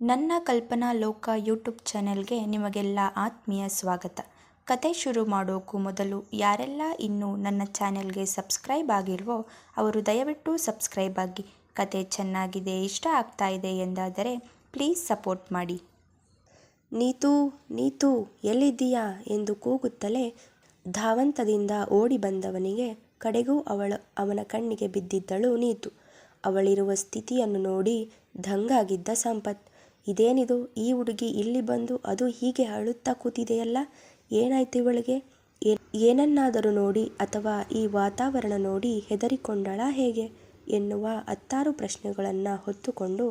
ನನ್ನ ಕಲ್ಪನಾ ಲೋಕ ಯೂಟ್ಯೂಬ್ ಚಾನೆಲ್ಗೆ ನಿಮಗೆಲ್ಲ ಆತ್ಮೀಯ ಸ್ವಾಗತ. ಕತೆ ಶುರು ಮಾಡೋಕ್ಕೂ ಮೊದಲು ಯಾರೆಲ್ಲ ಇನ್ನೂ ನನ್ನ ಚಾನೆಲ್ಗೆ ಸಬ್ಸ್ಕ್ರೈಬ್ ಆಗಿಲ್ವೋ ಅವರು ದಯವಿಟ್ಟು ಸಬ್ಸ್ಕ್ರೈಬ್ ಆಗಿ. ಕತೆ ಚೆನ್ನಾಗಿದೆ, ಇಷ್ಟ ಆಗ್ತಾ ಇದೆ ಎಂದಾದರೆ ಪ್ಲೀಸ್ ಸಪೋರ್ಟ್ ಮಾಡಿ. ನೀತು ನೀತು, ಎಲ್ಲಿದ್ದೀಯಾ ಎಂದು ಕೂಗುತ್ತಲೇ ಧಾವಂತದಿಂದ ಓಡಿ ಬಂದವನಿಗೆ ಕಡೆಗೂ ಅವಳ, ಅವನ ಕಣ್ಣಿಗೆ ಬಿದ್ದಿದ್ದಳು ನೀತು. ಅವಳಿರುವ ಸ್ಥಿತಿಯನ್ನು ನೋಡಿ ದಂಗಾಗಿದ್ದ ಸಂಪತ್. ಇದೇನಿದು? ಈ ಹುಡುಗಿ ಇಲ್ಲಿ ಬಂದು ಅದು ಹೀಗೆ ಅಳುತ್ತಾ ಕೂತಿದೆಯಲ್ಲ? ಏನಾಯ್ತು ಇವಳಿಗೆ? ಏನನ್ನಾದರೂ ನೋಡಿ ಅಥವಾ ಈ ವಾತಾವರಣ ನೋಡಿ ಹೆದರಿಕೊಂಡಳ ಹೇಗೆ? ಎನ್ನುವ ಹತ್ತಾರು ಪ್ರಶ್ನೆಗಳನ್ನು ಹೊತ್ತುಕೊಂಡು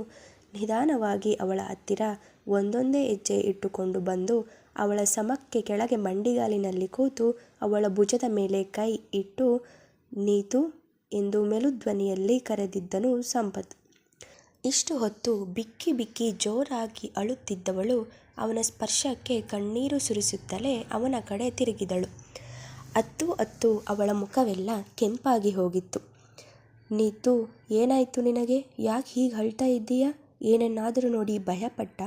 ನಿಧಾನವಾಗಿ ಅವಳ ಹತ್ತಿರ ಒಂದೊಂದೇ ಹೆಜ್ಜೆ ಇಟ್ಟುಕೊಂಡು ಬಂದು ಅವಳ ಸಮಕ್ಕೆ ಕೆಳಗೆ ಮಂಡಿಗಾಲಿನಲ್ಲಿ ಕೂತು ಅವಳ ಭುಜದ ಮೇಲೆ ಕೈ ಇಟ್ಟು, ನೀತು ಎಂದು ಮೆಲುಧ್ವನಿಯಲ್ಲಿ ಕರೆದಿದ್ದನು ಸಂಪತ್. ಇಷ್ಟು ಹೊತ್ತು ಬಿಕ್ಕಿ ಬಿಕ್ಕಿ ಜೋರಾಗಿ ಅಳುತ್ತಿದ್ದವಳು ಅವನ ಸ್ಪರ್ಶಕ್ಕೆ ಕಣ್ಣೀರು ಸುರಿಸುತ್ತಲೇ ಅವನ ಕಡೆ ತಿರುಗಿದಳು. ಅತ್ತು ಅತ್ತು ಅವಳ ಮುಖವೆಲ್ಲ ಕೆಂಪಾಗಿ ಹೋಗಿತ್ತು. ನೀತು, ಏನಾಯಿತು ನಿನಗೆ? ಯಾಕೆ ಹೀಗೆ ಅಳ್ತಾ ಇದ್ದೀಯಾ? ಏನನ್ನಾದರೂ ನೋಡಿ ಭಯಪಟ್ಟ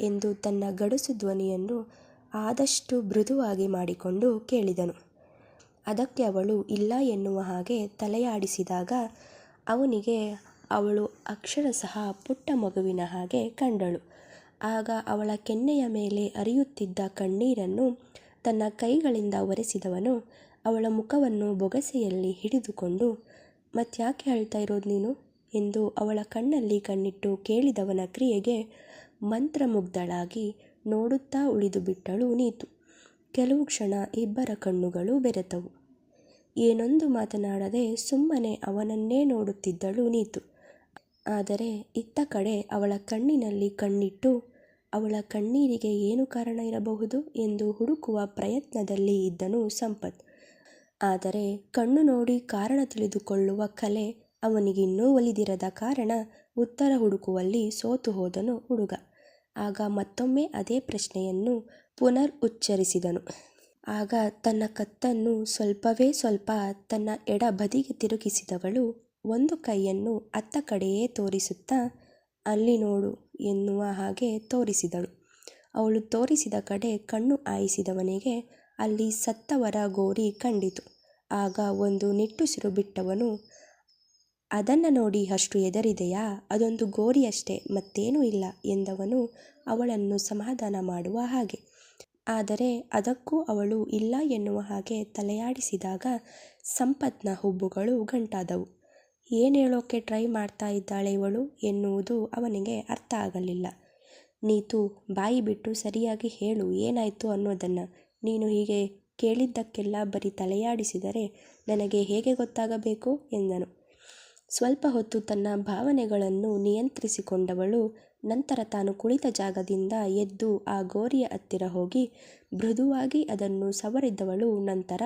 ಎಂದು ತನ್ನ ಗಡುಸು ಧ್ವನಿಯನ್ನು ಆದಷ್ಟು ಮೃದುವಾಗಿ ಮಾಡಿಕೊಂಡು ಕೇಳಿದನು. ಅದಕ್ಕೆ ಅವಳು ಇಲ್ಲ ಎನ್ನುವ ಹಾಗೆ ತಲೆಯಾಡಿಸಿದಾಗ ಅವನಿಗೆ ಅವಳು ಅಕ್ಷರಶಃ ಪುಟ್ಟ ಮಗುವಿನ ಹಾಗೆ ಕಂಡಳು. ಆಗ ಅವಳ ಕೆನ್ನೆಯ ಮೇಲೆ ಹರಿಯುತ್ತಿದ್ದ ಕಣ್ಣೀರನ್ನು ತನ್ನ ಕೈಗಳಿಂದ ಒರೆಸಿದವನು ಅವಳ ಮುಖವನ್ನು ಬೊಗಸೆಯಲ್ಲಿ ಹಿಡಿದುಕೊಂಡು, ಮತ್ತ್ಯಾಕೆ ಅಳ್ತಾ ಇರೋದು ನೀನು? ಎಂದು ಅವಳ ಕಣ್ಣಲ್ಲಿ ಕಣ್ಣಿಟ್ಟು ಕೇಳಿದವನ ಕ್ರಿಯೆಗೆ ಮಂತ್ರಮುಗ್ಧಳಾಗಿ ನೋಡುತ್ತಾ ಉಳಿದು ಬಿಟ್ಟಳು ನೀತು. ಕೆಲವು ಕ್ಷಣ ಇಬ್ಬರ ಕಣ್ಣುಗಳು ಬೆರೆತವು. ಏನೊಂದು ಮಾತನಾಡದೆ ಸುಮ್ಮನೆ ಅವನನ್ನೇ ನೋಡುತ್ತಿದ್ದಳು ನೀತು. ಆದರೆ ಇತ್ತ ಕಡೆ ಅವಳ ಕಣ್ಣಿನಲ್ಲಿ ಕಣ್ಣಿಟ್ಟು, ಅವಳ ಕಣ್ಣೀರಿಗೆ ಏನು ಕಾರಣ ಇರಬಹುದು ಎಂದು ಹುಡುಕುವ ಪ್ರಯತ್ನದಲ್ಲಿ ಇದ್ದನು ಸಂಪತ್. ಆದರೆ ಕಣ್ಣು ನೋಡಿ ಕಾರಣ ತಿಳಿದುಕೊಳ್ಳುವ ಕಲೆ ಅವನಿಗಿನ್ನೂ ಒಲಿದಿರದ ಕಾರಣ ಉತ್ತರ ಹುಡುಕುವಲ್ಲಿ ಸೋತು ಹೋದನು ಹುಡುಗ. ಆಗ ಮತ್ತೊಮ್ಮೆ ಅದೇ ಪ್ರಶ್ನೆಯನ್ನು ಪುನರ್ ಉಚ್ಚರಿಸಿದನು. ಆಗ ತನ್ನ ಕತ್ತನ್ನು ಸ್ವಲ್ಪವೇ ಸ್ವಲ್ಪ ತನ್ನ ಎಡ ಬದಿಗೆ ತಿರುಗಿಸಿದವಳು ಒಂದು ಕೈಯನ್ನು ಅತ್ತ ಕಡೆಯೇ ತೋರಿಸುತ್ತಾ, ಅಲ್ಲಿ ನೋಡು ಎನ್ನುವ ಹಾಗೆ ತೋರಿಸಿದಳು. ಅವಳು ತೋರಿಸಿದ ಕಡೆ ಕಣ್ಣು ಆಯಿಸಿದವನಿಗೆ ಅಲ್ಲಿ ಸತ್ತವರ ಗೋರಿ ಕಂಡಿತು. ಆಗ ಒಂದು ನಿಟ್ಟುಸಿರು ಬಿಟ್ಟವನು, ಅದನ್ನು ನೋಡಿ ಅಷ್ಟು ಎದರಿದೆಯಾ ಅದೊಂದು ಗೋರಿಯಷ್ಟೇ, ಮತ್ತೇನೂ ಇಲ್ಲ ಎಂದವನು ಅವಳನ್ನು ಸಮಾಧಾನ ಮಾಡುವ ಹಾಗೆ. ಆದರೆ ಅದಕ್ಕೂ ಅವಳು ಇಲ್ಲ ಎನ್ನುವ ಹಾಗೆ ತಲೆಯಾಡಿಸಿದಾಗ ಸಂಪತ್ನ ಹುಬ್ಬುಗಳು ಗಂಟಾದವು. ಏನು ಹೇಳೋಕ್ಕೆ ಟ್ರೈ ಮಾಡ್ತಾ ಇದ್ದಾಳೆ ಇವಳು ಎನ್ನುವುದು ಅವನಿಗೆ ಅರ್ಥ ಆಗಲಿಲ್ಲ. ನೀತು ಬಾಯಿ ಬಿಟ್ಟು ಸರಿಯಾಗಿ ಹೇಳು, ಏನಾಯಿತು ಅನ್ನೋದನ್ನು. ನೀನು ಹೀಗೆ ಕೇಳಿದ್ದಕ್ಕೆಲ್ಲ ಬರೀ ತಲೆಯಾಡಿಸಿದರೆ ನನಗೆ ಹೇಗೆ ಗೊತ್ತಾಗಬೇಕು ಎಂದನು. ಸ್ವಲ್ಪ ಹೊತ್ತು ತನ್ನ ಭಾವನೆಗಳನ್ನು ನಿಯಂತ್ರಿಸಿಕೊಂಡವಳು ನಂತರ ತಾನು ಕುಳಿತ ಜಾಗದಿಂದ ಎದ್ದು ಆ ಗೋರಿಯ ಹತ್ತಿರ ಹೋಗಿ ಮೃದುವಾಗಿ ಅದನ್ನು ಸವರಿದ್ದವಳು ನಂತರ,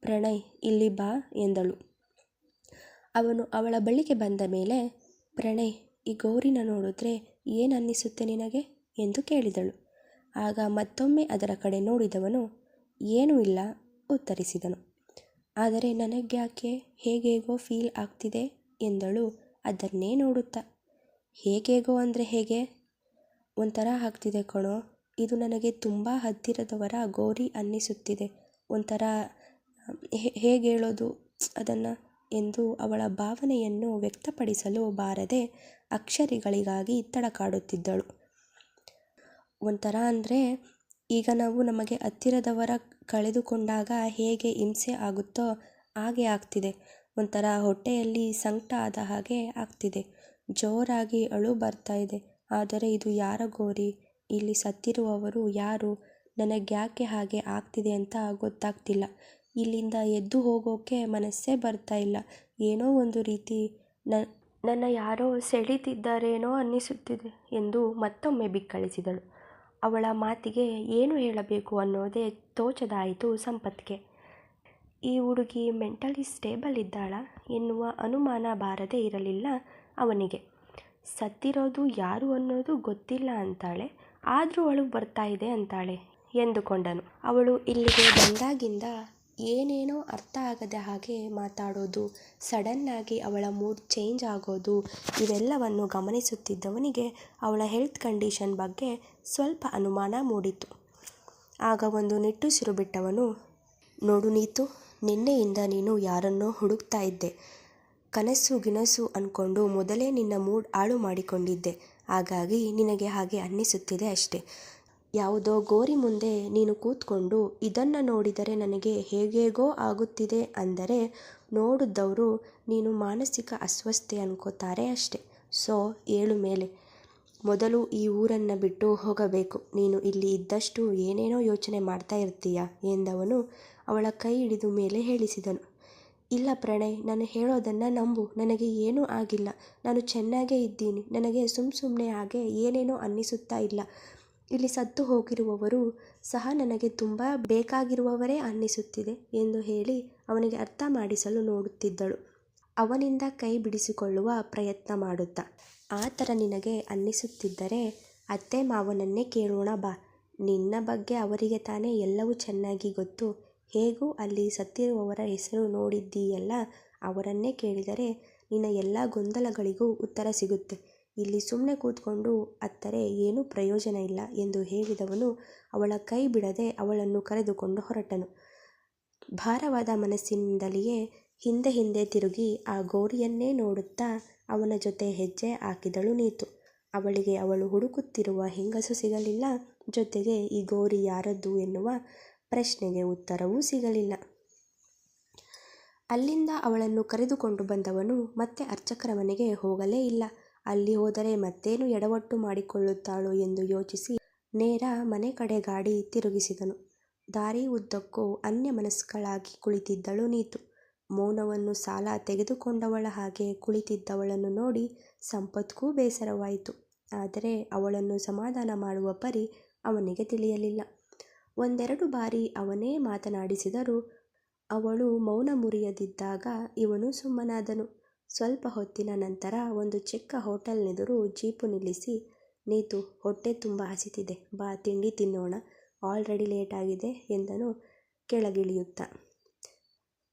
ಪ್ರಣಯ್, ಇಲ್ಲಿ ಬಾ ಎಂದಳು. ಅವನು ಅವಳ ಬಳಿಗೆ ಬಂದ ಮೇಲೆ ಪ್ರಣಯ್ ಈ ಗೌರಿನ ನೋಡಿದ್ರೆ ಏನು ಅನ್ನಿಸುತ್ತೆ ನಿನಗೆ? ಎಂದು ಕೇಳಿದಳು. ಆಗ ಮತ್ತೊಮ್ಮೆ ಅದರ ಕಡೆ ನೋಡಿದವನು, ಏನೂ ಇಲ್ಲ, ಉತ್ತರಿಸಿದನು. ಆದರೆ ನನಗ್ಯಾಕೆ ಹೇಗೇಗೋ ಫೀಲ್ ಆಗ್ತಿದೆ ಎಂದಳು ಅದನ್ನೇ ನೋಡುತ್ತಾ. ಹೇಗೇಗೋ ಅಂದರೆ ಹೇಗೆ? ಒಂಥರ ಆಗ್ತಿದೆ ಕಣೋ, ಇದು ನನಗೆ ತುಂಬ ಹತ್ತಿರದವರ ಗೌರಿ ಅನ್ನಿಸುತ್ತಿದೆ. ಒಂಥರ ಹೇಗೆ ಹೇಳೋದು ಅದನ್ನು ಎಂದು ಅವಳ ಭಾವನೆಯನ್ನು ವ್ಯಕ್ತಪಡಿಸಲು ಬಾರದೆ ಅಕ್ಷರಿಗಳಿಗಾಗಿ ತಡಕಾಡುತ್ತಿದ್ದಳು. ಒಂಥರ ಅಂದರೆ ಈಗ ನಾವು ನಮಗೆ ಹತ್ತಿರದವರ ಕಳೆದುಕೊಂಡಾಗ ಹೇಗೆ ಹಿಂಸೆ ಆಗುತ್ತೋ ಹಾಗೆ ಆಗ್ತಿದೆ. ಒಂಥರ ಹೊಟ್ಟೆಯಲ್ಲಿ ಸಂಕಟ ಆದ ಹಾಗೆ ಆಗ್ತಿದೆ. ಜೋರಾಗಿ ಅಳು ಬರ್ತಾ ಇದೆ. ಆದರೆ ಇದು ಯಾರ ಗೋರಿ? ಇಲ್ಲಿ ಸತ್ತಿರುವವರು ಯಾರು? ನನಗ್ಯಾಕೆ ಹಾಗೆ ಆಗ್ತಿದೆ ಅಂತ ಗೊತ್ತಾಗ್ತಿಲ್ಲ. ಇಲ್ಲಿಂದ ಎದ್ದು ಹೋಗೋಕ್ಕೆ ಮನಸ್ಸೇ ಬರ್ತಾ ಇಲ್ಲ. ಏನೋ ಒಂದು ರೀತಿ ನನ್ನ ಯಾರೋ ಸೆಳೀತಿದ್ದಾರೇನೋ ಅನ್ನಿಸುತ್ತಿದೆ ಎಂದು ಮತ್ತೊಮ್ಮೆ ಬಿಕ್ಕಳಿಸಿದಳು. ಅವಳ ಮಾತಿಗೆ ಏನು ಹೇಳಬೇಕು ಅನ್ನೋದೇ ತೋಚದಾಯಿತು ಸಂಪತ್ಗೆ. ಈ ಹುಡುಗಿ ಮೆಂಟಲಿ ಸ್ಟೇಬಲ್ ಇದ್ದಾಳ, ಎನ್ನುವ ಅನುಮಾನ ಬಾರದೇ ಇರಲಿಲ್ಲ ಅವನಿಗೆ. ಸತ್ತಿರೋದು ಯಾರು ಅನ್ನೋದು ಗೊತ್ತಿಲ್ಲ ಅಂತಾಳೆ, ಆದರೂ ಅವಳು ಬರ್ತಾ ಇದೆ ಅಂತಾಳೆ ಎಂದುಕೊಂಡನು. ಅವಳು ಇಲ್ಲಿಗೆ ಬಂದಾಗಿಂದ ಏನೇನೋ ಅರ್ಥ ಆಗದ ಹಾಗೆ ಮಾತಾಡೋದು, ಸಡನ್ನಾಗಿ ಅವಳ ಮೂಡ್ ಚೇಂಜ್ ಆಗೋದು, ಇವೆಲ್ಲವನ್ನು ಗಮನಿಸುತ್ತಿದ್ದವನಿಗೆ ಅವಳ ಹೆಲ್ತ್ ಕಂಡೀಷನ್ ಬಗ್ಗೆ ಸ್ವಲ್ಪ ಅನುಮಾನ ಮೂಡಿತು. ಆಗ ಒಂದು ನಿಟ್ಟುಸಿರು ಬಿಟ್ಟವನು, ನೋಡು ನೀತು, ನಿನ್ನೆಯಿಂದ ನೀನು ಯಾರನ್ನೋ ಹುಡುಕ್ತಾ ಇದ್ದೆ. ಕನಸು ಗಿನಸು ಅಂದ್ಕೊಂಡು ಮೊದಲೇ ನಿನ್ನ ಮೂಡ್ ಹಾಳು ಮಾಡಿಕೊಂಡಿದ್ದೆ. ಹಾಗಾಗಿ ನಿನಗೆ ಹಾಗೆ ಅನ್ನಿಸುತ್ತಿದೆ ಅಷ್ಟೆ. ಯಾವುದೋ ಗೋರಿ ಮುಂದೆ ನೀನು ಕೂತ್ಕೊಂಡು ಇದನ್ನು ನೋಡಿದರೆ ನನಗೆ ಹೇಗೇಗೋ ಆಗುತ್ತಿದೆ ಅಂದರೆ ನೋಡಿದವರು ನೀನು ಮಾನಸಿಕ ಅಸ್ವಸ್ಥೆ ಅನ್ಕೋತಾರೆ ಅಷ್ಟೆ. ಸೊ, ಏಳು ಮೇಲೆ. ಮೊದಲು ಈ ಊರನ್ನು ಬಿಟ್ಟು ಹೋಗಬೇಕು. ನೀನು ಇಲ್ಲಿ ಇದ್ದಷ್ಟು ಏನೇನೋ ಯೋಚನೆ ಮಾಡ್ತಾ ಇರ್ತೀಯ ಎಂದವನು ಅವಳ ಕೈ ಹಿಡಿದು ಮೇಲೆ ಹೇಳಿಸಿದನು. ಇಲ್ಲ ಪ್ರಣಯ್, ನಾನು ಹೇಳೋದನ್ನು ನಂಬು. ನನಗೆ ಏನೂ ಆಗಿಲ್ಲ. ನಾನು ಚೆನ್ನಾಗೇ ಇದ್ದೀನಿ. ನನಗೆ ಸುಮ್ಮ ಸುಮ್ಮನೆ ಹಾಗೆ ಏನೇನೋ ಅನ್ನಿಸುತ್ತಾ ಇಲ್ಲ. ಇಲ್ಲಿ ಸತ್ತು ಹೋಗಿರುವವರು ಸಹ ನನಗೆ ತುಂಬ ಬೇಕಾಗಿರುವವರೇ ಅನ್ನಿಸುತ್ತಿದೆ ಎಂದು ಹೇಳಿ ಅವನಿಗೆ ಅರ್ಥ ಮಾಡಿಸಲು ನೋಡುತ್ತಿದ್ದಳು. ಅವನಿಂದ ಕೈ ಬಿಡಿಸಿಕೊಳ್ಳುವ ಪ್ರಯತ್ನ ಮಾಡುತ್ತಾ. ಆ ಥರ ನಿನಗೆ ಅನ್ನಿಸುತ್ತಿದ್ದರೆ ಅತ್ತೆ ಮಾವನನ್ನೇ ಕೇಳೋಣ ಬಾ. ನಿನ್ನ ಬಗ್ಗೆ ಅವರಿಗೆ ತಾನೇ ಎಲ್ಲವೂ ಚೆನ್ನಾಗಿ ಗೊತ್ತು. ಹೇಗೂ ಅಲ್ಲಿ ಸತ್ತಿರುವವರ ಹೆಸರು ನೋಡಿದ್ದೀಯಲ್ಲ, ಅವರನ್ನೇ ಕೇಳಿದರೆ ನಿನ್ನ ಎಲ್ಲ ಗೊಂದಲಗಳಿಗೂ ಉತ್ತರ ಸಿಗುತ್ತೆ. ಇಲ್ಲಿ ಸುಮ್ಮನೆ ಕೂತ್ಕೊಂಡು ಅತ್ತರೆ, ಏನೂ ಪ್ರಯೋಜನ ಇಲ್ಲ ಎಂದು ಹೇಳಿದವನು ಅವಳ ಕೈ ಬಿಡದೆ ಅವಳನ್ನು ಕರೆದುಕೊಂಡು ಹೊರಟನು. ಭಾರವಾದ ಮನಸ್ಸಿನಿಂದಲೇ ಹಿಂದೆ ಹಿಂದೆ ತಿರುಗಿ ಆ ಗೌರಿಯನ್ನೇ ನೋಡುತ್ತಾ ಅವನ ಜೊತೆ ಹೆಜ್ಜೆ ಹಾಕಿದಳು ನೀತು. ಅವಳಿಗೆ ಅವಳು ಹುಡುಕುತ್ತಿರುವ ಹೆಂಗಸು ಸಿಗಲಿಲ್ಲ. ಜೊತೆಗೆ ಈ ಗೌರಿ ಯಾರದ್ದು ಎನ್ನುವ ಪ್ರಶ್ನೆಗೆ ಉತ್ತರವೂ ಸಿಗಲಿಲ್ಲ. ಅಲ್ಲಿಂದ ಅವಳನ್ನು ಕರೆದುಕೊಂಡು ಬಂದವನು ಮತ್ತೆ ಅರ್ಚಕರ ಮನೆಗೆ ಹೋಗಲೇ ಇಲ್ಲ. ಅಲ್ಲಿ ಹೋದರೆ ಮತ್ತೇನು ಎಡವಟ್ಟು ಮಾಡಿಕೊಳ್ಳುತ್ತಾಳೋ ಎಂದು ಯೋಚಿಸಿ ನೇರ ಮನೆ ಕಡೆ ಗಾಡಿ ತಿರುಗಿಸಿದನು. ದಾರಿ ಉದ್ದಕ್ಕೂ ಅನ್ಯ ಮನಸ್ಸುಗಳಾಗಿ ಕುಳಿತಿದ್ದಳು ನೀತು. ಮೌನವನ್ನು ಸಾಲ ತೆಗೆದುಕೊಂಡವಳ ಹಾಗೆ ಕುಳಿತಿದ್ದವಳನ್ನು ನೋಡಿ ಸಂಪತ್ಗೂ ಬೇಸರವಾಯಿತು. ಆದರೆ ಅವಳನ್ನು ಸಮಾಧಾನ ಮಾಡುವ ಪರಿ ಅವನಿಗೆ ತಿಳಿಯಲಿಲ್ಲ. ಒಂದೆರಡು ಬಾರಿ ಅವನೇ ಮಾತನಾಡಿಸಿದರೂ ಅವಳು ಮೌನ ಮುರಿಯದಿದ್ದಾಗ ಇವನು ಸುಮ್ಮನಾದನು. ಸ್ವಲ್ಪ ಹೊತ್ತಿನ ನಂತರ ಒಂದು ಚಿಕ್ಕ ಹೋಟೆಲ್ನೆದುರು ಜೀಪು ನಿಲ್ಲಿಸಿ, ನೀತು, ಹೊಟ್ಟೆ ತುಂಬ ಹಸಿತಿದೆ. ಬಾ, ತಿಂಡಿ ತಿನ್ನೋಣ. ಆಲ್ರೆಡಿ ಲೇಟ್ ಆಗಿದೆ ಎಂದನು ಕೆಳಗಿಳಿಯುತ್ತಾ.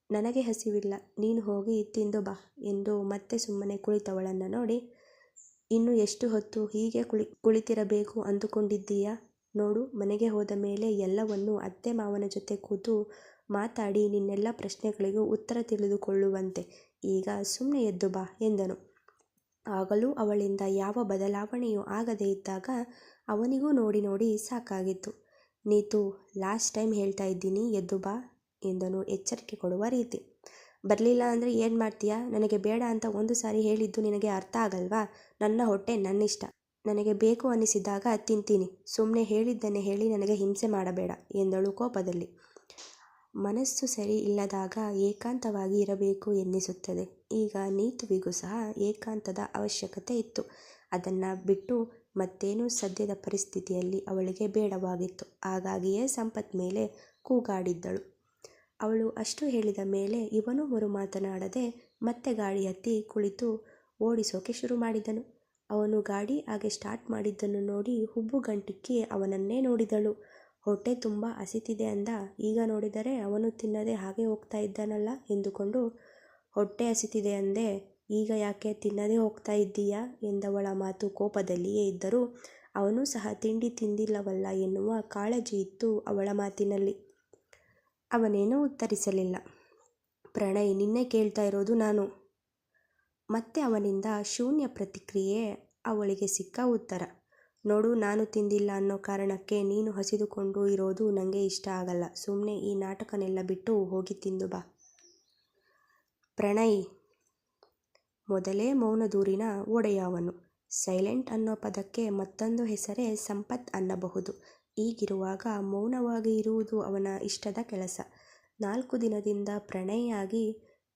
ನನಗೆ ಹಸಿವಿಲ್ಲ. ನೀನು ಹೋಗಿ ತಿಂದು ಬಾ ಎಂದು ಮತ್ತೆ ಸುಮ್ಮನೆ ಕುಳಿತವಳನ್ನು ನೋಡಿ, ಇನ್ನು ಎಷ್ಟು ಹೊತ್ತು ಹೀಗೆ ಕುಳಿ, ಕುಳಿತಿರಬೇಕು ಅಂದುಕೊಂಡಿದ್ದೀಯಾ? ನೋಡು, ಮನೆಗೆ ಹೋದ ಮೇಲೆ ಎಲ್ಲವನ್ನು ಅತ್ತೆ ಮಾವನ ಜೊತೆ ಕೂತು ಮಾತಾಡಿ ನಿನ್ನೆಲ್ಲ ಪ್ರಶ್ನೆಗಳಿಗೂ ಉತ್ತರ ತಿಳಿದುಕೊಳ್ಳುವಂತೆ. ಈಗ ಸುಮ್ಮನೆ ಎದ್ದು ಬಾ ಎಂದನು. ಆಗಲೂ ಅವಳಿಂದ ಯಾವ ಬದಲಾವಣೆಯೂ ಆಗದೇ ಇದ್ದಾಗ ಅವನಿಗೂ ನೋಡಿ ನೋಡಿ ಸಾಕಾಗಿತ್ತು. ನೀತು, ಲಾಸ್ಟ್ ಟೈಮ್ ಹೇಳ್ತಾ ಇದ್ದೀನಿ, ಎದ್ದು ಬಾ ಎಂದನು ಎಚ್ಚರಿಕೆ ಕೊಡುವ ರೀತಿ. ಬರಲಿಲ್ಲ ಅಂದರೆ ಏನು ಮಾಡ್ತೀಯಾ? ನನಗೆ ಬೇಡ ಅಂತ ಒಂದು ಸಾರಿ ಹೇಳಿದ್ದು ನಿನಗೆ ಅರ್ಥ ಆಗಲ್ವಾ? ನನ್ನ ಹೊಟ್ಟೆ ನನ್ನಿಷ್ಟ. ನನಗೆ ಬೇಕು ಅನಿಸಿದಾಗ ತಿಂತೀನಿ. ಸುಮ್ಮನೆ ಹೇಳಿದ್ದನ್ನೇ ಹೇಳಿ ನನಗೆ ಹಿಂಸೆ ಮಾಡಬೇಡ ಎಂದಳು ಕೋಪದಲ್ಲಿ. ಮನಸ್ಸು ಸರಿ ಇಲ್ಲದಾಗ ಏಕಾಂತವಾಗಿ ಇರಬೇಕು ಎನ್ನಿಸುತ್ತದೆ. ಈಗ ನೀತುವಿಗೂ ಸಹ ಏಕಾಂತದ ಅವಶ್ಯಕತೆ ಇತ್ತು. ಅದನ್ನು ಬಿಟ್ಟು ಮತ್ತೇನೂ ಸದ್ಯದ ಪರಿಸ್ಥಿತಿಯಲ್ಲಿ ಅವಳಿಗೆ ಬೇಡವಾಗಿತ್ತು. ಹಾಗಾಗಿಯೇ ಸಂಪತ್ ಮೇಲೆ ಕೂಗಾಡಿದ್ದಳು. ಅವಳು ಅಷ್ಟು ಹೇಳಿದ ಮೇಲೆ ಇವನು ಮರು ಮಾತನಾಡದೆ ಮತ್ತೆ ಗಾಡಿ ಹತ್ತಿ ಕುಳಿತು ಓಡಿಸೋಕೆ ಶುರು ಮಾಡಿದನು. ಅವನು ಗಾಡಿ ಹಾಗೆ ಸ್ಟಾರ್ಟ್ ಮಾಡಿದ್ದನ್ನು ನೋಡಿ ಹುಬ್ಬು ಗಂಟಿಕ್ಕಿ ಅವನನ್ನೇ ನೋಡಿದಳು. ಹೊಟ್ಟೆ ತುಂಬ ಹಸಿತಿದೆ ಅಂದ. ಈಗ ನೋಡಿದರೆ ಅವನು ತಿನ್ನದೆ ಹಾಗೆ ಹೋಗ್ತಾ ಇದ್ದಾನಲ್ಲ ಎಂದುಕೊಂಡು, ಹೊಟ್ಟೆ ಹಸಿತಿದೆ ಅಂದೆ. ಈಗ ಯಾಕೆ ತಿನ್ನದೇ ಹೋಗ್ತಾ ಇದ್ದೀಯಾ? ಎಂದವಳ ಮಾತು ಕೋಪದಲ್ಲಿಯೇ ಇದ್ದರೂ, ಅವನು ಸಹ ತಿಂಡಿ ತಿಂದಿಲ್ಲವಲ್ಲ ಎನ್ನುವ ಕಾಳಜಿ ಇತ್ತು ಅವಳ ಮಾತಿನಲ್ಲಿ. ಅವನೇನೂ ಉತ್ತರಿಸಲಿಲ್ಲ. ಪ್ರಣಯ್, ನಿನ್ನೆ ಕೇಳ್ತಾ ಇರೋದು ನಾನು. ಮತ್ತೆ ಅವನಿಂದ ಶೂನ್ಯ ಪ್ರತಿಕ್ರಿಯೆ ಅವಳಿಗೆ ಸಿಕ್ಕ ಉತ್ತರ. ನೋಡು, ನಾನು ತಿಂದಿಲ್ಲ ಅನ್ನೋ ಕಾರಣಕ್ಕೆ ನೀನು ಹಸಿದುಕೊಂಡು ಇರೋದು ನನಗೆ ಇಷ್ಟ ಆಗಲ್ಲ. ಸುಮ್ಮನೆ ಈ ನಾಟಕನೆಲ್ಲ ಬಿಟ್ಟು ಹೋಗಿ ತಿಂದು ಬಾ. ಪ್ರಣಯ್ ಮೊದಲೇ ಮೌನದೂರಿನ ಒಡೆಯವನು. ಸೈಲೆಂಟ್ ಅನ್ನೋ ಪದಕ್ಕೆ ಮತ್ತೊಂದು ಹೆಸರೇ ಸಂಪತ್ ಅನ್ನಬಹುದು. ಹೀಗಿರುವಾಗ ಮೌನವಾಗಿ ಇರುವುದು ಅವನ ಇಷ್ಟದ ಕೆಲಸ. ನಾಲ್ಕು ದಿನದಿಂದ ಪ್ರಣಯಿಯಾಗಿ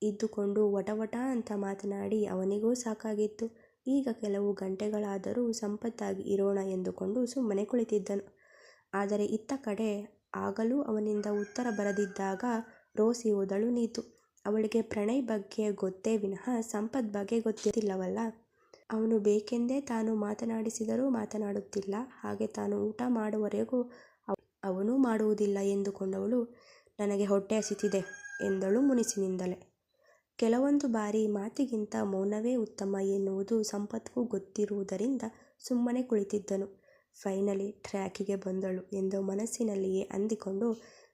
ಇದ್ದುಕೊಂಡು ವಟವಟ ಅಂತ ಮಾತನಾಡಿ ಅವನಿಗೂ ಸಾಕಾಗಿತ್ತು. ಈಗ ಕೆಲವು ಗಂಟೆಗಳಾದರೂ ಸಂಪತ್ತಾಗಿ ಇರೋಣ ಎಂದುಕೊಂಡು ಸುಮ್ಮನೆ ಕುಳಿತಿದ್ದನು. ಆದರೆ ಇತ್ತ ಕಡೆ ಆಗಲೂ ಅವನಿಂದ ಉತ್ತರ ಬರದಿದ್ದಾಗ ರೋಸಿ ಓದಳು ನೀತು. ಅವಳಿಗೆ ಪ್ರಣಯ್ ಬಗ್ಗೆ ಗೊತ್ತೇ ವಿನಃ ಸಂಪತ್ ಬಗ್ಗೆ ಗೊತ್ತಿಲ್ಲವಲ್ಲ. ಅವನು ಬೇಕೆಂದೇ ತಾನು ಮಾತನಾಡಿಸಿದರೂ ಮಾತನಾಡುತ್ತಿಲ್ಲ. ಹಾಗೆ ತಾನು ಊಟ ಮಾಡುವವರೆಗೂ ಅವನೂ ಮಾಡುವುದಿಲ್ಲ ಎಂದುಕೊಂಡವಳು, ನನಗೆ ಹೊಟ್ಟೆ ಹಸಿತಿದೆ ಎಂದಳು ಮುನಿಸಿನಿಂದಲೇ. ಕೆಲವೊಂದು ಬಾರಿ ಮಾತಿಗಿಂತ ಮೌನವೇ ಉತ್ತಮ ಎನ್ನುವುದು ಸಂಪತ್ಗೂ ಗೊತ್ತಿರುವುದರಿಂದ ಸುಮ್ಮನೆ ಕುಳಿತಿದ್ದನು. ಫೈನಲಿ ಟ್ರ್ಯಾಕಿಗೆ ಬಂದಳು ಎಂದು ಮನಸ್ಸಿನಲ್ಲಿಯೇ ಅಂದಿಕೊಂಡು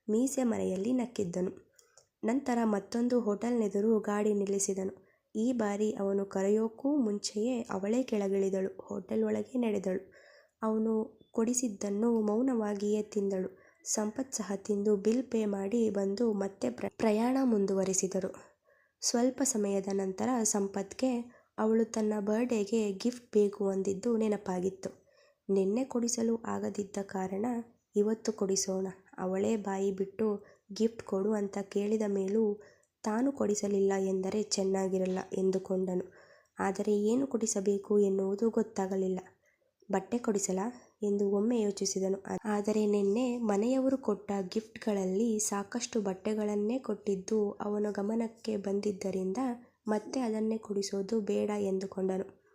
ಮೀಸೆ ಮರೆಯಲ್ಲಿ ನಕ್ಕಿದ್ದನು. ನಂತರ ಮತ್ತೊಂದು ಹೋಟೆಲ್ನೆದುರು ಗಾಡಿ ನಿಲ್ಲಿಸಿದನು. ಈ ಬಾರಿ ಅವನು ಕರೆಯೋಕ್ಕೂ ಮುಂಚೆಯೇ ಅವಳೇ ಕೆಳಗಿಳಿದಳು. ಹೋಟೆಲ್ ಒಳಗೆ ನಡೆದಳು. ಅವನು ಕೊಡಿಸಿದ್ದನ್ನು ಮೌನವಾಗಿಯೇ ತಿಂದಳು. ಸಂಪತ್ ಸಹ ತಿಂದು ಬಿಲ್ ಪೇ ಮಾಡಿ ಬಂದು ಮತ್ತೆ ಪ್ರ, ಪ್ರಯಾಣ ಮುಂದುವರಿಸಿದರು. ಸ್ವಲ್ಪ ಸಮಯದ ನಂತರ ಸಂಪತ್ಗೆ ಅವಳು ತನ್ನ ಬರ್ಡೇಗೆ ಗಿಫ್ಟ್ ಬೇಕು ಅಂದಿದ್ದು ನೆನಪಾಗಿತ್ತು. ನಿನ್ನೆ ಕೊಡಿಸಲು ಆಗದಿದ್ದ ಕಾರಣ ಇವತ್ತು ಕೊಡಿಸೋಣ, ಅವಳೇ ಬಾಯಿ ಬಿಟ್ಟು ಗಿಫ್ಟ್ ಕೊಡು ಅಂತ ಕೇಳಿದ ಮೇಲೂ ತಾನು ಕೊಡಿಸಲಿಲ್ಲ ಎಂದರೆ ಚೆನ್ನಾಗಿರಲ್ಲ ಎಂದುಕೊಂಡನು. ಆದರೆ ಏನು ಕೊಡಿಸಬೇಕು ಎನ್ನುವುದು ಗೊತ್ತಾಗಲಿಲ್ಲ. ಬಟ್ಟೆ ಕೊಡಿಸಲಾ? ಎಂದು ಒಮ್ಮೆ ಯೋಚಿಸಿದನು. ಆದರೆ ನಿನ್ನೆ ಮನೆಯವರು ಕೊಟ್ಟ ಗಿಫ್ಟ್ಗಳಲ್ಲಿ ಸಾಕಷ್ಟು ಬಟ್ಟೆಗಳನ್ನೇ ಕೊಟ್ಟಿದ್ದು ಅವನ ಗಮನಕ್ಕೆ ಬಂದಿದ್ದರಿಂದ ಮತ್ತೆ ಅದನ್ನೇ ಕೊಡಿಸೋದು ಬೇಡ ಎಂದುಕೊಂಡನು.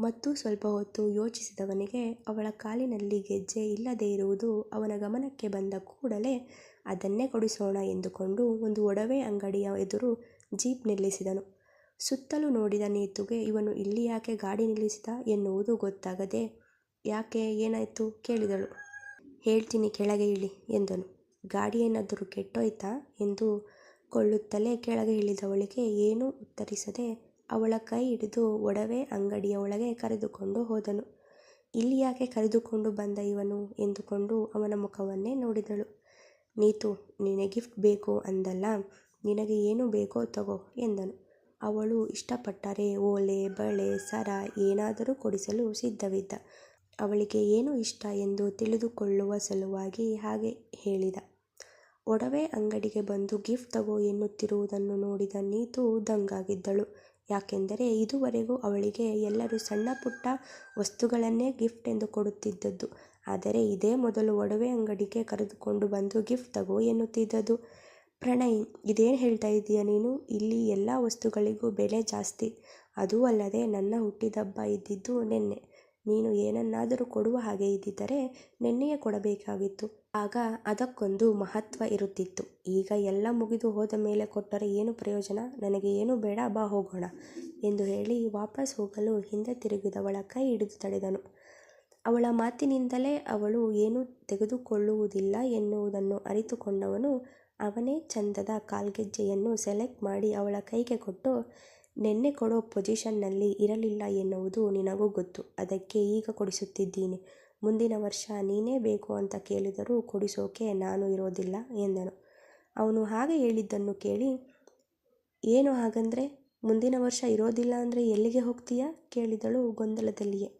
ಮತ್ತು ಸ್ವಲ್ಪ ಹೊತ್ತು ಯೋಚಿಸಿದವನಿಗೆ, ಅವಳ ಕಾಲಿನಲ್ಲಿ ಗೆಜ್ಜೆ ಇಲ್ಲದೇ ಇರುವುದು ಅವನ ಗಮನಕ್ಕೆ ಬಂದ ಕೂಡಲೇ ಅದನ್ನೇ ಕೊಡಿಸೋಣ ಎಂದುಕೊಂಡು ಒಂದು ಒಡವೆ ಅಂಗಡಿಯ ಎದುರು ಜೀಪ್ ನಿಲ್ಲಿಸಿದನು. ಸುತ್ತಲೂ ನೋಡಿದ ನೀತುಗೆ, ಇವನು ಇಲ್ಲಿ ಯಾಕೆ ಗಾಡಿ ನಿಲ್ಲಿಸಿದ? ಎನ್ನುವುದು ಗೊತ್ತಾಗದೆ ಯಾಕೆ ಏನಾಯಿತು? ಕೇಳಿದಳು. ಹೇಳ್ತೀನಿ ಕೆಳಗೆ ಇಳಿ ಎಂದನು. ಗಾಡಿ ಏನಾದರೂ ಕೆಟ್ಟೋಯ್ತಾ ಎಂದು ಕೊಳ್ಳುತ್ತಲೇ ಕೆಳಗೆ ಇಳಿದವಳಿಗೆ ಏನೂ ಉತ್ತರಿಸದೆ ಅವಳ ಕೈ ಹಿಡಿದು ಒಡವೆ ಅಂಗಡಿಯ ಒಳಗೆ ಕರೆದುಕೊಂಡು ಹೋದನು. ಇಲ್ಲಿ ಯಾಕೆ ಕರೆದುಕೊಂಡು ಬಂದ ಇವನು? ಎಂದುಕೊಂಡು ಅವನ ಮುಖವನ್ನೇ ನೋಡಿದಳು. ನೀತು, ನಿನಗೆ ಗಿಫ್ಟ್ ಬೇಕು ಅಂದಲ್ಲ, ನಿನಗೆ ಏನು ಬೇಕೋ ತಗೋ ಎಂದನು. ಅವಳು ಇಷ್ಟಪಟ್ಟರೆ ಓಲೆ, ಬಳೆ, ಸರ ಏನಾದರೂ ಕೊಡಿಸಲು ಸಿದ್ಧವಿದ್ದ. ಅವಳಿಗೆ ಏನು ಇಷ್ಟ ಎಂದು ತಿಳಿದುಕೊಳ್ಳುವ ಸಲುವಾಗಿ ಹಾಗೆ ಹೇಳಿದ. ಒಡವೆ ಅಂಗಡಿಗೆ ಬಂದು ಗಿಫ್ಟ್ ತಗೋ ಎನ್ನುತ್ತಿರುವುದನ್ನು ನೋಡಿದ ನೀತು ದಂಗಾಗಿದ್ದಳು. ಯಾಕೆಂದರೆ ಇದುವರೆಗೂ ಅವಳಿಗೆ ಎಲ್ಲರೂ ಸಣ್ಣ ಪುಟ್ಟ ವಸ್ತುಗಳನ್ನೇ ಗಿಫ್ಟ್ ಎಂದು ಕೊಡುತ್ತಿದ್ದದ್ದು. ಆದರೆ ಇದೇ ಮೊದಲು ಒಡವೆ ಅಂಗಡಿಗೆ ಕರೆದುಕೊಂಡು ಬಂದು ಗಿಫ್ಟ್ ತಗೋ ಎನ್ನುತ್ತಿದ್ದದ್ದು. ಪ್ರಣಯ್, ಇದೇನು ಹೇಳ್ತಾ ಇದೀಯ ನೀನು? ಇಲ್ಲಿ ಎಲ್ಲ ವಸ್ತುಗಳಿಗೂ ಬೆಲೆ ಜಾಸ್ತಿ. ಅದೂ ಅಲ್ಲದೆ ನನ್ನ ಹುಟ್ಟಿದಬ್ಬ ಇದ್ದಿದ್ದು ನಿನ್ನೆ. ನೀನು ಏನನ್ನಾದರೂ ಕೊಡುವ ಹಾಗೆ ಇದ್ದಿದ್ದರೆ ನೆನ್ನೆಯೇ ಕೊಡಬೇಕಾಗಿತ್ತು. ಆಗ ಅದಕ್ಕೊಂದು ಮಹತ್ವ ಇರುತ್ತಿತ್ತು. ಈಗ ಎಲ್ಲ ಮುಗಿದು ಹೋದ ಮೇಲೆ ಕೊಟ್ಟರೆ ಏನು ಪ್ರಯೋಜನ? ನನಗೆ ಏನು ಬೇಡ, ಬಾ ಹೋಗೋಣ ಎಂದು ಹೇಳಿ ವಾಪಸ್ ಹೋಗಲು ಹಿಂದೆ ತಿರುಗಿದವಳ ಕೈ ಹಿಡಿದು ತಡೆದನು. ಅವಳ ಮಾತಿನಿಂದಲೇ ಅವಳು ಏನೂ ತೆಗೆದುಕೊಳ್ಳುವುದಿಲ್ಲ ಎನ್ನುವುದನ್ನು ಅರಿತುಕೊಂಡವನು ಅವನೇ ಚಂದದ ಕಾಲ್ಗೆಜ್ಜೆಯನ್ನು ಸೆಲೆಕ್ಟ್ ಮಾಡಿ ಅವಳ ಕೈಗೆ ಕೊಟ್ಟು ನೆನ್ನೆ ಕೊಡೋ ಪೊಸಿಷನ್ನಲ್ಲಿ ಇರಲಿಲ್ಲ ಎನ್ನುವುದು ನಿನಗೂ ಗೊತ್ತು. ಅದಕ್ಕೆ ಈಗ ಕೊಡಿಸುತ್ತಿದ್ದೀನಿ. ಮುಂದಿನ ವರ್ಷ ನೀನೇ ಬೇಕು ಅಂತ ಕೇಳಿದರೂ ಕೊಡಿಸೋಕೆ ನಾನು ಇರೋದಿಲ್ಲ ಎಂದನು. ಅವನು ಹಾಗೆ ಹೇಳಿದ್ದನ್ನು ಕೇಳಿ, ಏನು ಹಾಗಂದರೆ? ಮುಂದಿನ ವರ್ಷ ಇರೋದಿಲ್ಲ ಅಂದರೆ ಎಲ್ಲಿಗೆ ಹೋಗ್ತೀಯಾ? ಕೇಳಿದಳು ಗೊಂದಲದಲ್ಲಿಯೇ.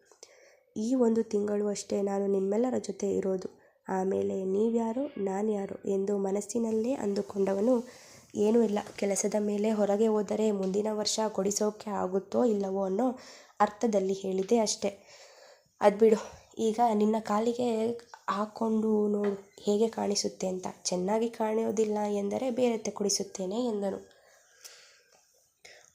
ಈ ಒಂದು ತಿಂಗಳು ಅಷ್ಟೇ ನಾನು ನಿಮ್ಮೆಲ್ಲರ ಜೊತೆ ಇರೋದು. ಆಮೇಲೆ ನೀವ್ಯಾರು, ನಾನ್ಯಾರು? ಎಂದು ಮನಸ್ಸಿನಲ್ಲೇ ಅಂದುಕೊಂಡವನು ಏನೂ ಇಲ್ಲ. ಕೆಲಸದ ಮೇಲೆ ಹೊರಗೆ ಹೋದರೆ ಮುಂದಿನ ವರ್ಷ ಕೊಡಿಸೋಕೆ ಆಗುತ್ತೋ ಇಲ್ಲವೋ ಅನ್ನೋ ಅರ್ಥದಲ್ಲಿ ಹೇಳಿದೆ ಅಷ್ಟೆ. ಅದು ಬಿಡು. ಈಗ ನಿನ್ನ ಕಾಲಿಗೆ ಹಾಕ್ಕೊಂಡು ನೋಡು, ಹೇಗೆ ಕಾಣಿಸುತ್ತೆ ಅಂತ. ಚೆನ್ನಾಗಿ ಕಾಣೋದಿಲ್ಲ ಎಂದರೆ ಬೇರೆ ಕೊಡಿಸುತ್ತೇನೆ ಎಂದನು.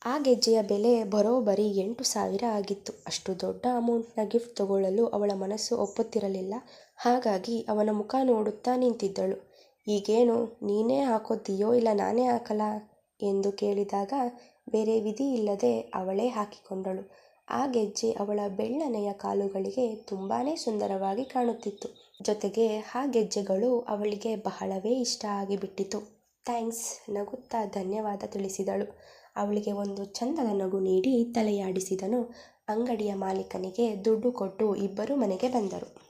ಆ ಗೆಜ್ಜೆಯ ಬೆಲೆ ಬರೋಬ್ಬರಿ ಎಂಟು ಸಾವಿರ ಆಗಿತ್ತು. ಅಷ್ಟು ದೊಡ್ಡ ಅಮೌಂಟ್ನ ಗಿಫ್ಟ್ ತಗೊಳ್ಳಲು ಅವಳ ಮನಸ್ಸು ಒಪ್ಪುತ್ತಿರಲಿಲ್ಲ. ಹಾಗಾಗಿ ಅವನ ಮುಖ ನೋಡುತ್ತಾ ನಿಂತಿದ್ದಳು. ಈಗೇನು ನೀನೇ ಹಾಕೋತೀಯೋ ಇಲ್ಲ ನಾನೇ ಹಾಕಲಾ ಎಂದು ಕೇಳಿದಾಗ ಬೇರೆ ವಿಧಿ ಇಲ್ಲದೆ ಅವಳೇ ಹಾಕಿಕೊಂಡಳು. ಆ ಗೆಜ್ಜೆ ಅವಳ ಬೆಳ್ಳನೆಯ ಕಾಲುಗಳಿಗೆ ತುಂಬಾ ಸುಂದರವಾಗಿ ಕಾಣುತ್ತಿತ್ತು. ಜೊತೆಗೆ ಆ ಗೆಜ್ಜೆಗಳು ಅವಳಿಗೆ ಬಹಳವೇ ಇಷ್ಟ ಆಗಿಬಿಟ್ಟಿತು. ಥ್ಯಾಂಕ್ಸ್ ನಗುತ್ತಾ ಧನ್ಯವಾದ ತಿಳಿಸಿದಳು. ಅವಳಿಗೆ ಒಂದು ಚಂದದ ನಗು ನೀಡಿ ತಲೆಯಾಡಿಸಿದನು. ಅಂಗಡಿಯ ಮಾಲೀಕನಿಗೆ ದುಡ್ಡು ಕೊಟ್ಟು ಇಬ್ಬರು ಮನೆಗೆ ಬಂದರು.